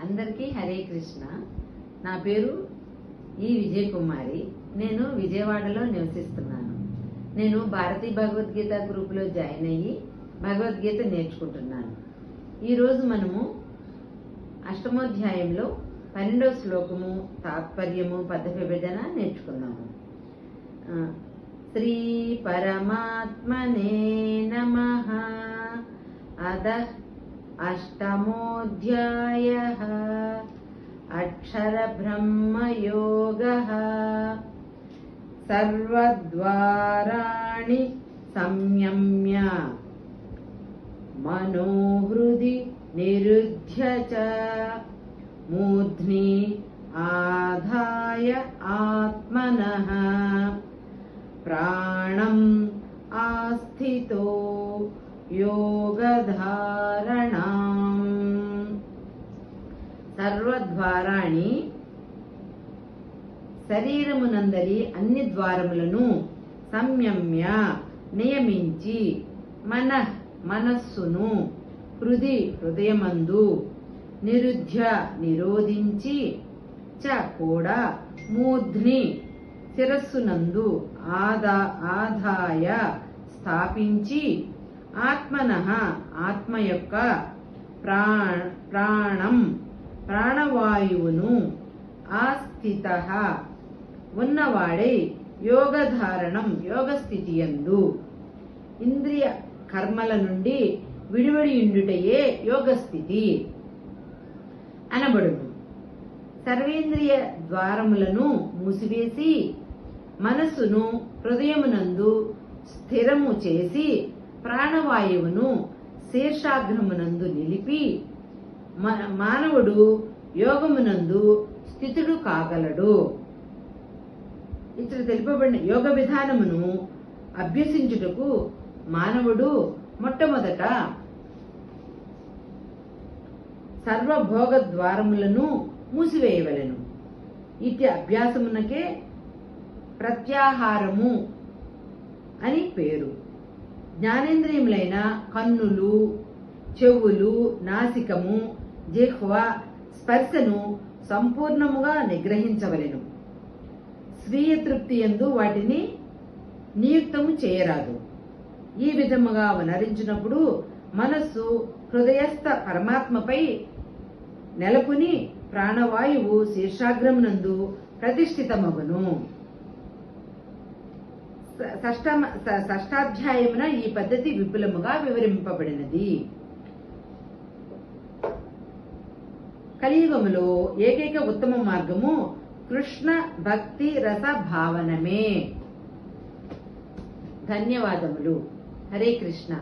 అందరికీ హరే కృష్ణ. నా పేరు ఈ విజయ కుమారి నేను విజయవాడలో నివసిస్తున్నాను. నేను భారతీ భగవద్గీత గ్రూప్లో జాయిన్ అయ్యి భగవద్గీత నేర్చుకుంటున్నాను. ఈరోజు మనము అష్టమోధ్యాయంలో పన్నెండవ శ్లోకము తాత్పర్యము పద విభజన నేర్చుకున్నాము. శ్రీ పరమాత్మనే నమ. అద अष्टमोऽध्यायः। अक्षरब्रह्मयोगः। सर्वद्वाराणि संयम्य। मनोहृदि निरुध्य च। मूर्ध्नि आधाय आत्मनः। प्राणम् आस्थितो योगधारणाम् సర్వద్వారాణి శరీరమునందరి అన్ని ద్వారములను సంయమ్య నియమించి మన మనస్సును హృది హృదయమందు నిరుధ్య నిరోధించి చ కూడా మూర్ధ్ని శిరస్సునందు ఆదా ఆదాయ స్థాపించి ఆత్మన ఆత్మ యొక్క ప్రాణ ప్రాణం ప్రాణవాయువును ఆస్థిత. ఉన్నవాడై యోగధారణం యోగస్థితి యందు ఇంద్రియ కర్మల నుండి విడివడి యోగస్థితి. అనబడును. సర్వేంద్రియ ద్వారములను మూసివేసి మనస్సును హృదయమునందు స్థిరము చేసి ప్రాణవాయువును శీర్షాగ్రమునందు నిలిపి మ- మానవుడు యోగమునందు స్థితుడు కాగలడు. ఇతడు తెలుపబడిన యోగ విధానమును అభ్యసించుటకు మానవుడు మొట్టమొదట సర్వభోగ ద్వారములను మూసివేయవలెను. ఇట్టి అభ్యాసమునకే ప్రత్యాహారము అని పేరు. జ్ఞానేంద్రియములైన కన్నులు చెవులు నాసికము జిహ్వ స్పర్శను సంపూర్ణముగా నిగ్రహించవలెను. స్వీయ తృప్తి ఎందు వాటిని నియుక్తము చేయరాదు. ఈ విధముగా వనరించినప్పుడు మనస్సు హృదయస్థ పరమాత్మపై నెలకొని ప్రాణవాయువు శీర్షాగ్రమునందు ప్రతిష్ఠితమగును. షష్టమ షష్టాధ్యాయమున ఈ పద్ధతి విపులముగా వివరింపబడినది. కలియుగములో ఏకైక ఉత్తమ మార్గము కృష్ణ భక్తి రస భావనమే. ధన్యవాదములు. హరే కృష్ణ.